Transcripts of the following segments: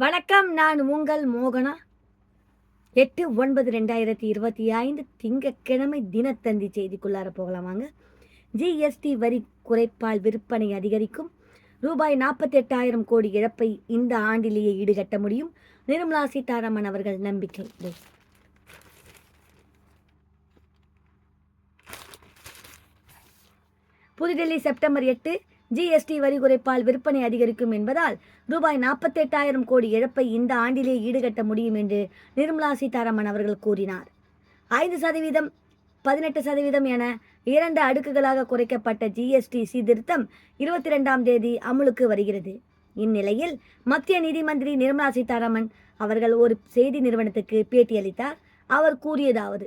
வணக்கம் நான் உங்கள் மோகனா. எட்டு ஒன்பது ரெண்டாயிரத்தி இருபத்தி ஐந்து திங்கட்கிழமை தினத்தந்தி செய்திக்குள்ளார போகலாம் வாங்க. ஜிஎஸ்டி வரி குறைப்பால் விற்பனை அதிகரிக்கும். ரூபாய் நாற்பத்தெட்டாயிரம் கோடி இழப்பை இந்த ஆண்டிலேயே ஈடுகட்ட முடியும். நிர்மலா சீதாராமன் அவர்கள் நம்பிக்கை புதுடெல்லி செப்டம்பர் எட்டு ஜிஎஸ்டி வரி குறைப்பால் விற்பனை அதிகரிக்கும் என்பதால் ரூபாய் நாற்பத்தெட்டாயிரம் கோடி இழப்பை இந்த ஆண்டிலே ஈடுகட்ட முடியும் என்று நிர்மலா சீதாராமன் அவர்கள் கூறினார். ஐந்து சதவீதம் பதினெட்டு சதவீதம் என இரண்டு அடுக்குகளாக குறைக்கப்பட்ட ஜிஎஸ்டி சீர்திருத்தம் இருபத்தி ரெண்டாம் தேதி அமுலுக்கு வருகிறது. இந்நிலையில் மத்திய நிதி மந்திரி நிர்மலா சீதாராமன் அவர்கள் ஒரு செய்தி நிறுவனத்துக்கு பேட்டியளித்தார். அவர் கூறியதாவது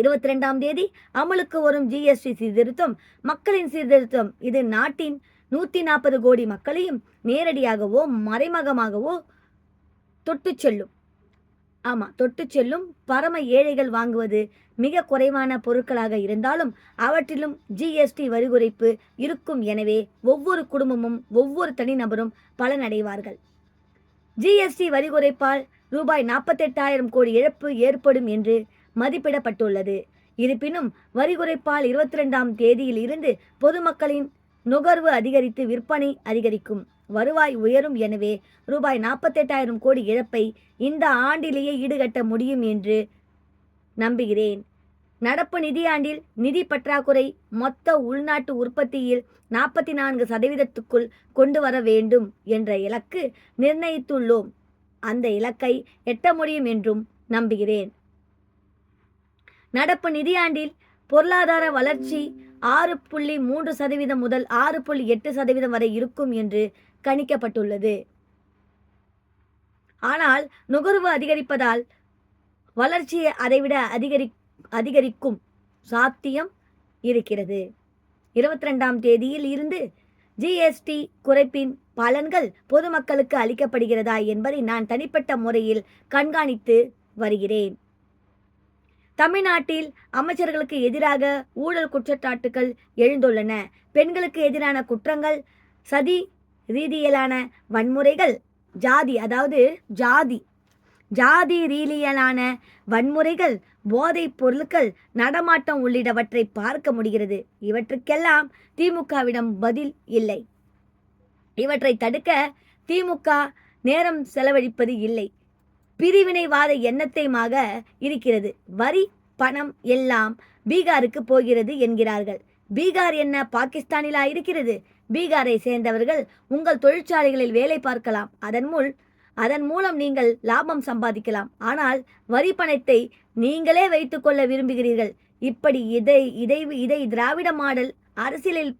இருபத்தி ரெண்டாம் தேதி அமலுக்கு வரும் ஜிஎஸ்டி சீர்திருத்தம் மக்களின் சீர்திருத்தம். இது நாட்டின் நூற்றி நாற்பது கோடி மக்களையும் நேரடியாகவோ மறைமுகமாகவோ தொட்டு செல்லும். ஆமாம் தொட்டு செல்லும். பரம ஏழைகள் வாங்குவது மிக குறைவான பொருட்களாக இருந்தாலும் அவற்றிலும் ஜிஎஸ்டி வரி குறைப்பு இருக்கும். எனவே ஒவ்வொரு குடும்பமும் ஒவ்வொரு தனிநபரும் பலனடைவார்கள். ஜிஎஸ்டி வரி குறைப்பால் ரூபாய் நாற்பத்தெட்டாயிரம் கோடி இழப்பு ஏற்படும் என்று மதிப்பிடப்பட்டுள்ளது. இருப்பினும் வரி குறைப்பால் இருபத்தி ரெண்டாம் தேதியில் இருந்து பொதுமக்களின் நுகர்வு அதிகரித்து விற்பனை அதிகரிக்கும். வருவாய் உயரும் எனவே ரூபாய் நாற்பத்தெட்டாயிரம் கோடி இழப்பை இந்த ஆண்டிலேயே ஈடுகட்ட முடியும் என்று நம்புகிறேன். நடப்பு நிதியாண்டில் நிதி பற்றாக்குறை மொத்த உள்நாட்டு உற்பத்தியில் நாற்பத்தி நான்கு சதவீதத்துக்குள் கொண்டு வர வேண்டும் என்ற இலக்கு நிர்ணயித்துள்ளோம். அந்த இலக்கை எட்ட முடியும் என்றும் நம்புகிறேன். நடப்பு நிதியாண்டில் பொருளாதார வளர்ச்சி ஆறு புள்ளி மூன்று சதவீதம் முதல் ஆறு புள்ளி எட்டு சதவீதம் வரை இருக்கும் என்று கணிக்கப்பட்டுள்ளது. ஆனால் நுகர்வு அதிகரிப்பதால் வளர்ச்சியை அதைவிட அதிகரி அதிகரிக்கும் சாத்தியம் இருக்கிறது. இருபத்தி ரெண்டாம் தேதியில் இருந்து ஜிஎஸ்டி குறைப்பின் பலன்கள் பொதுமக்களுக்கு அளிக்கப்படுகிறதா என்பதை நான் தனிப்பட்ட முறையில் கண்காணித்து வருகிறேன். தமிழ்நாட்டில் அமைச்சர்களுக்கு எதிராக ஊழல் குற்றச்சாட்டுகள் எழுந்துள்ளன. பெண்களுக்கு எதிரான குற்றங்கள் சதி ரீதியிலான வன்முறைகள் ஜாதி அதாவது ஜாதி ஜாதி ரீதியிலான வன்முறைகள் போதைப் பொருட்கள் நடமாட்டம் உள்ளிட்டவற்றை பார்க்க முடிகிறது. இவற்றுக்கெல்லாம் திமுகவிடம் பதில் இல்லை. இவற்றை தடுக்க திமுக நேரம் செலவழிப்பது இல்லை. பிரிவினைவாத எண்ணத்தையுமாக இருக்கிறது. வரி பணம் எல்லாம் பீகாருக்கு போகிறது என்கிறார்கள். பீகார் என்ன பாகிஸ்தானிலா இருக்கிறது? பீகாரை சேர்ந்தவர்கள் உங்கள் தொழிற்சாலைகளில் வேலை பார்க்கலாம். அதன் மூல் அதன் மூலம் நீங்கள் லாபம் சம்பாதிக்கலாம். ஆனால் வரி பணத்தை நீங்களே வைத்துக்கொள்ள விரும்புகிறீர்கள். இப்படி இதை இதை இதை திராவிட மாடல் அரசியலில்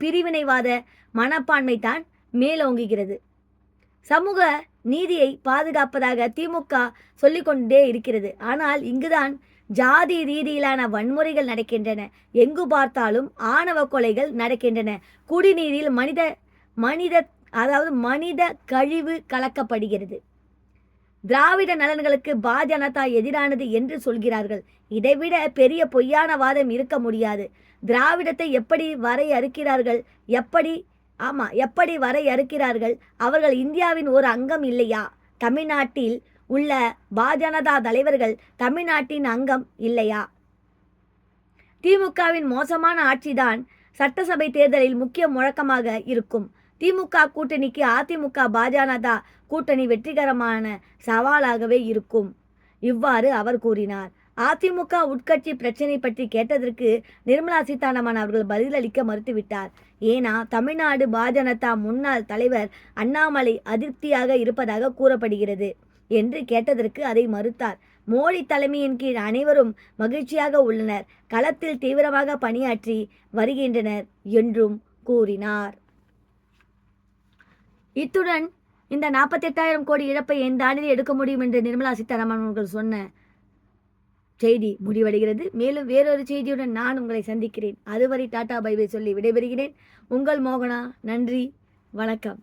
பிரிவினைவாத மனப்பான்மை தான் மேலோங்குகிறது. சமூக நீதியை பாதுகாப்பதாக திமுக சொல்லிக்கொண்டே இருக்கிறது. ஆனால் இங்குதான் ஜாதி ரீதியிலான வன்முறைகள் நடக்கின்றன. எங்கு பார்த்தாலும் ஆணவ கொலைகள் நடக்கின்றன. குடிநீரில் மனித மனித அதாவது மனித கழிவு கலக்கப்படுகிறது. திராவிட நலன்களுக்கு பாஜனதா எதிரானது என்று சொல்கிறார்கள். இதைவிட பெரிய பொய்யான வாதம் இருக்க முடியாது. திராவிடத்தை எப்படி வரையறுக்கிறார்கள்? எப்படி ஆமாம் எப்படி வரையறுக்கிறார்கள்? அவர்கள் இந்தியாவின் ஒரு அங்கம் இல்லையா? தமிழ்நாட்டில் உள்ள பாஜனதா தலைவர்கள் தமிழ்நாட்டின் அங்கம் இல்லையா? திமுகவின் மோசமான ஆட்சிதான் சட்டசபை தேர்தலில் முக்கிய முழக்கமாக இருக்கும். திமுக கூட்டணிக்கு அதிமுக பாஜனதா கூட்டணி வெற்றிகரமான சவாலாகவே இருக்கும். இவ்வாறு அவர் கூறினார். அதிமுக உட்கட்சி பிரச்சனை பற்றி கேட்டதற்கு நிர்மலா சீதாராமன் அவர்கள் பதிலளிக்க மறுத்துவிட்டார். ஏனா தமிழ்நாடு பாஜனதா முன்னாள் தலைவர் அண்ணாமலை அதிருப்தியாக இருப்பதாக கூறப்படுகிறது என்று கேட்டதற்கு அதை மறுத்தார். மோடி தலைமையின் கீழ் அனைவரும் மகிழ்ச்சியாக உள்ளனர். களத்தில் தீவிரமாக பணியாற்றி வருகின்றனர் என்றும் கூறினார். இத்துடன் இந்த நாற்பத்தெட்டாயிரம் கோடி இழப்பை எந்த ஆண்டில் எடுக்க முடியும் என்று நிர்மலா சீதாராமன் அவர்கள் சொன்ன செய்தி முடிவடைகிறது. மேலும் வேறொரு செய்தியுடன் நான் உங்களை சந்திக்கிறேன். அதுவரை டாடா பைபை சொல்லி விடைபெறுகிறேன். உங்கள் மோகனா நன்றி வணக்கம்.